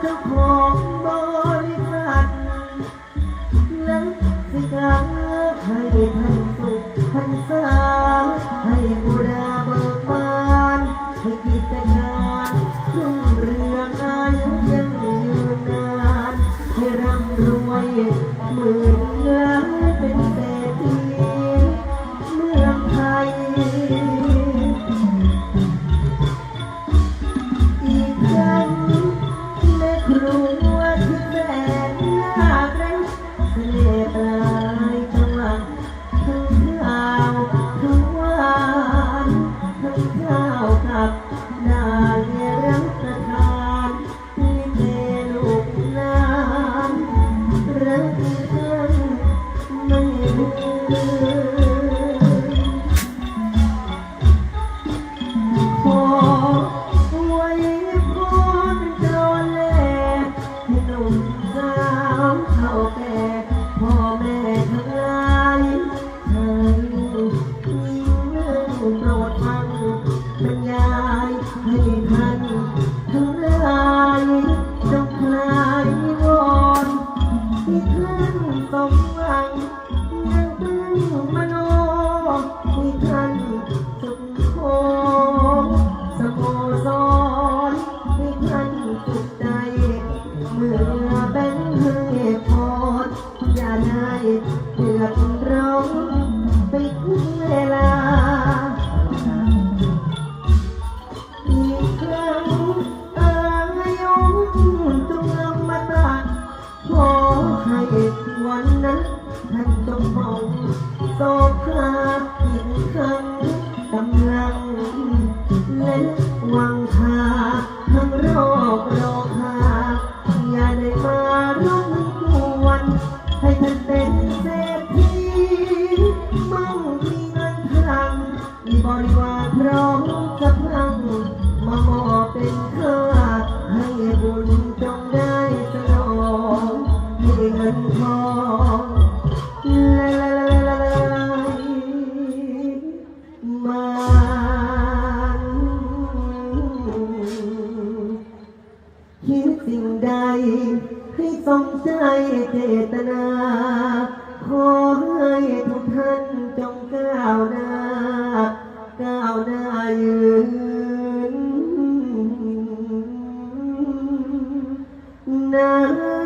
เจ้าของบริษัทและสิกาให้ท่านสุขพันษาให้บุราเบิกบานให้กิจการรุ่งเรืองอายุยังยืนนานให้ร่ำรวยหมื่นล้านเป็นเศรษฐีเมืองไทย แท่านสุขโคสโมสรให้ท่านสุขใจเมื่อเป็นเหตุผลอย่าได้เดือดร้อนไปทุกเวลาอีกครั้งอายุจงอมตะขอให้วันนั้นท่านจงมองโศกา ครั้งกำลังเล่นวังคาทั้งโรคโรคาอย่าได้มารบกวนให้ท่านเป็นเศรษฐีมั่งมีเงินพลังมีบริวารพร้อม ให้สมใจเจตนา ขอให้ทุกท่านจงก้าวหน้า ก้าวหน้ายืนนาน